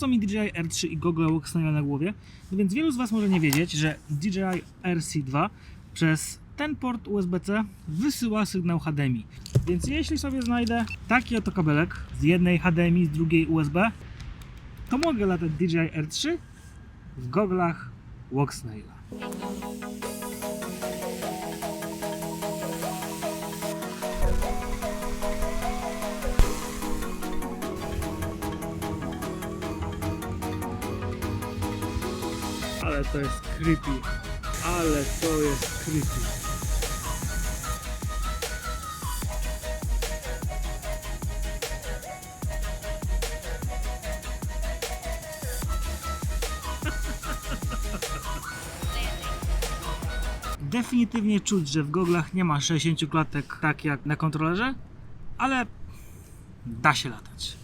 co mi DJI R3 i Google Walksnail na głowie? No więc wielu z Was może nie wiedzieć, że DJI RC2 przez ten port USB-C wysyła sygnał HDMI. Więc jeśli sobie znajdę taki oto kabelek z jednej HDMI, z drugiej USB, to mogę latać DJI R3 w goglach Walksnaila. Ale to jest creepy. Ale to jest creepy. Definitywnie czuć, że w goglach nie ma 60 klatek tak jak na kontrolerze, ale da się latać.